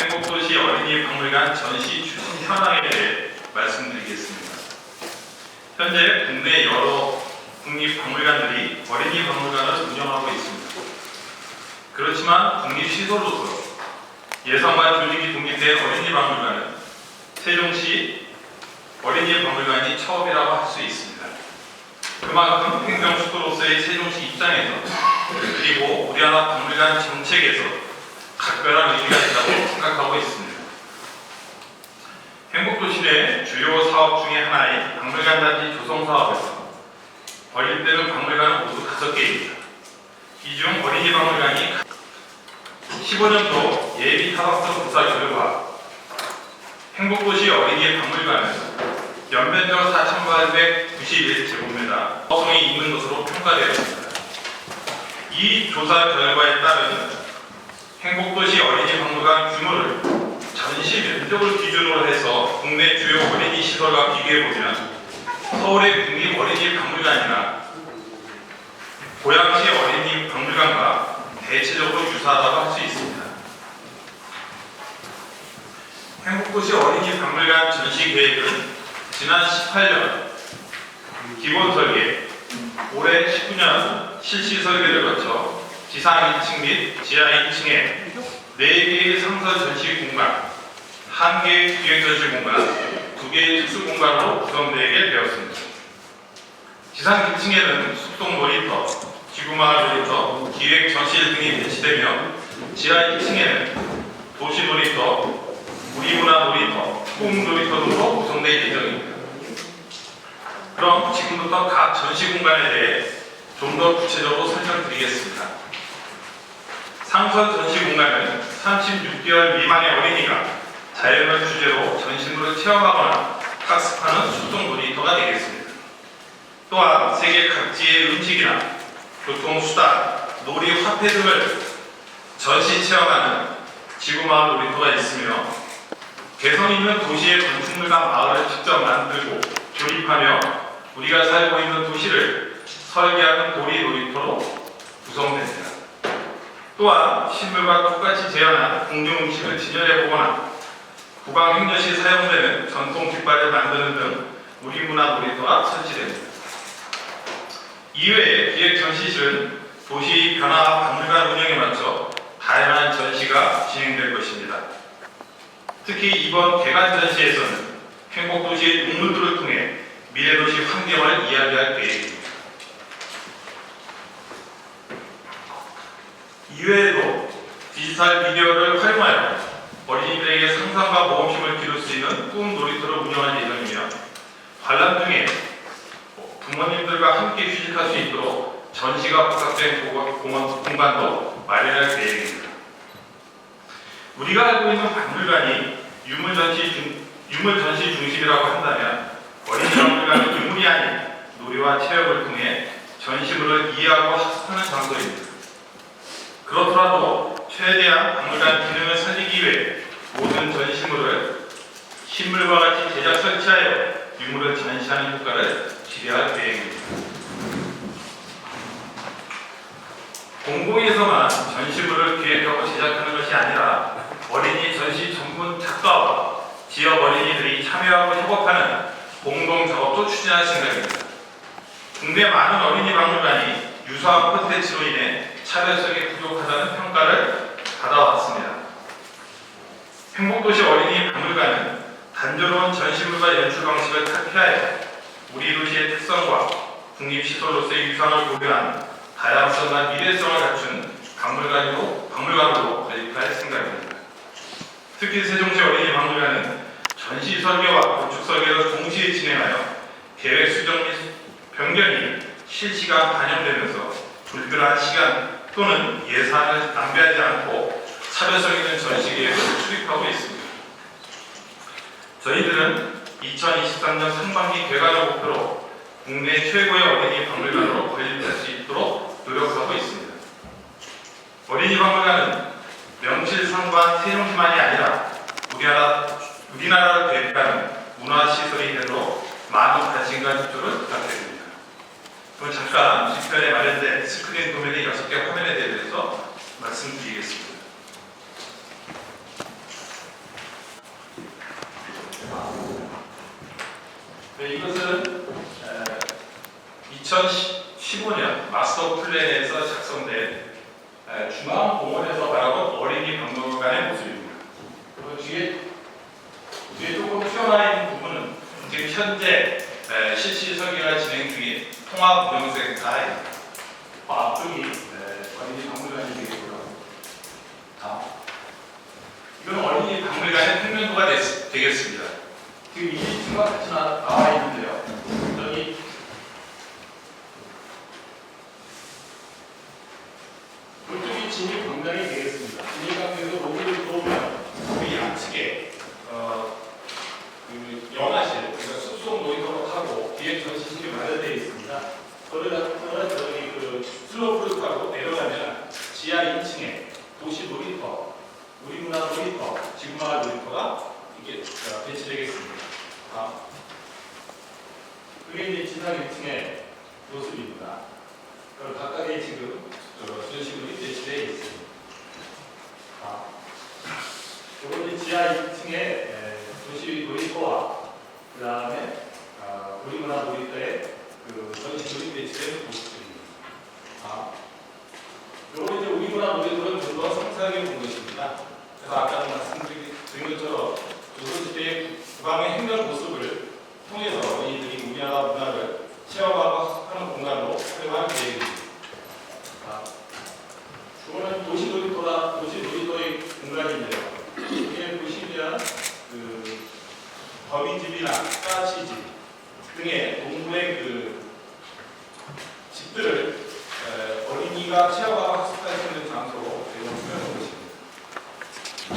행복도시 어린이 박물관 전시 추진 현황에 대해 말씀드리겠습니다. 현재 국내 여러 국립박물관들이 어린이 박물관을 운영하고 있습니다. 그렇지만 국립시설로서 예산과 조직이 독립된 어린이 박물관은 세종시 어린이 박물관이 처음이라고 할 수 있습니다. 그만큼 행정수도로서의 세종시 입장에서 그리고 우리나라 박물관 정책에서 각별한 의미가 있다고 생각하고 있습니다. 행복도시의 주요 사업 중에 하나인 박물관 단지 조성 사업에서 어릴 때는 박물관은 모두 5개입니다. 이 중 어린이 박물관이 15년도 예비 타박성 조사 결과 행복도시 어린이 박물관은 연면적 4,891제곱미터 성이 있는 것으로 평가되었습니다. 이 조사 결과에 따른 행복도시 어린이 박물관 규모를 전시 면적을 기준으로 해서 국내 주요 어린이 시설과 비교해보면 서울의 국립 어린이 박물관이나 고양시 어린이 박물관과 대체적으로 유사하다고 할 수 있습니다. 행복도시 어린이 박물관 전시 계획은 지난 18년 기본 설계, 올해 19년 실시 설계를 거쳐 지상 1층 및 지하 2층에 4개의 상설 전시 공간, 1개의 기획 전시 공간, 2개의 특수 공간으로 구성되게 되었습니다. 지상 1층에는 숙동 놀이터, 지구마을 놀이터, 기획 전시실 등이 배치되며 지하 1층에는 도시 놀이터, 우리문화 놀이터, 꿈 놀이터 등으로 구성될 예정입니다. 그럼 지금부터 각 전시 공간에 대해 좀 더 구체적으로 설명드리겠습니다. 상선 전시 공간은 36개월 미만의 어린이가 자연을 주제로 전시물을 체험하거나 학습하는 수동 놀이터가 되겠습니다. 또한 세계 각지의 음식이나 교통수단, 놀이 화폐 등을 전시 체험하는 지구마을 놀이터가 있으며 개성 있는 도시의 건축물과 마을을 직접 만들고 조립하며 우리가 살고 있는 도시를 설계하는 도리 놀이터로 구성됩니다. 또한 식물과 똑같이 재현한 공중 음식을 진열해 보거나 국왕 행렬 시 사용되는 전통 깃발을 만드는 등 우리 문화 놀이터가 설치됩니다. 이외에 기획 전시실은 도시 변화 박물관 운영에 맞춰 다양한 전시가 진행될 것입니다. 특히 이번 개관 전시에서는 행복도시의 동물들을 통해 미래도시 환경을 이야기할 계획입니다. 이외에도 디지털 미디어를 활용하여 어린이들에게 상상과 모험심을 기를 수 있는 꿈 놀이터를 운영할 예정이며 관람 중에 부모님들과 함께 휴식할 수 있도록 전시가 공원- 공간도 마련할 계획입니다. 우리가 알고 있는 박물관이 유물 전시 중 유물 전시 중심이라고 한다면 어린이 박물관은 유물이 아닌 놀이와 체험을 통해 전시물을 이해하고 학습하는 장소입니다. 그렇더라도 최대한 박물관 기능을 살리기 위해 모든 전시물을 신물과 같이 제작 설치하여 유물을 전시하는 효과를 기대할 계획입니다. 공공에서만 전시물을 기획하고 제작하는 것이 아니라 어린이 전시 전문 작가와 지역 어린이들이 참여하고 협업하는 공동 작업도 추진할 생각입니다. 국내 많은 어린이 박물관이 유사한 콘텐츠로 인해 차별성이 부족하다는 평가를 받아왔습니다. 행복도시 어린이 박물관은 단조로운 전시물과 연출 방식을 탈피하여 우리 도시의 특성과 국립시설로서의 유산을 고려한 다양성과 미래성을 갖춘 박물관으로, 박물관으로 건립할 생각입니다. 특히 세종시 어린이 박물관은 전시 설계와 건축 설계를 동시에 진행하여 계획 수정 및 변경이 실시간 반영되면서 불필요한 시간 또는 예산을 낭비하지 않고 차별성 있는 전시 계획을 수립하고 있습니다. 저희들은 2023년 상반기 개관을 목표로 국내 최고의 어린이 박물관으로 건립될 수 있도록 노력하고 있습니다. 어린이 박물관은 명실상부한 세종시만이 아니라 우리나라, 우리나라를 대표하는 문화시설이 되도록 많은 관심과 협조를 부탁드립니다. 그건 잠깐 뒷편에 마련된 스크린 도면의 6개 화면에 대해서 말씀드리겠습니다. 네, 이것은 2015년 마스터 플랜에서 작성된 중앙공원에서 통합운영센터입니다. 그 앞쪽이 에, 어린이 박물관이 되겠고요. 아, 이건 어린이 박물관의 평면도가 됐- 되겠습니다. 지금 이 지수가 같이 나- 나와 있는데요. 여기 이쪽이 진입 광장이 되겠습니다. 진입 광장에서 로비를 들어오면 그 양측에 어, 그 영화실, 그러니까 숲속 놀이터로 하고 뒤에 전시실이 마련되어 있습니다. 거기 같은 저기 그 슬로프를 타고 내려가면 지하 2층에 도시 놀이터, 우리문화 놀이터, 지구마을 놀이터가 이게 어, 배치되겠습니다. 아, 그게 이제 지상 1층의 모습입니다. 그럼 각각의 지금 저 전시물이 배치되어 있습니다. 아, 요건 이제 지하 2층에 에, 도시 놀이터와 그 다음에 아, 우리문화 놀이터의 그 전시물이 배치되는 모습입니다. 아, 요건 이제 우리문화 놀이터를 좀더 상세하게 본 것입니다. 그래서 아까 말씀드린 것처럼 조선시대의 국왕의 행렬 모습을 통해서 어린이들이 우리나라 문화를 체험하고 하는 공간으로 활용할 계획입니다. 아, 이거는 도시 놀이터다, 도시 놀이터의 공간인데요. 여기에 보시면 그 거미집이나 까치집 등의 동물의 그 집들을 에, 어린이가 체험하고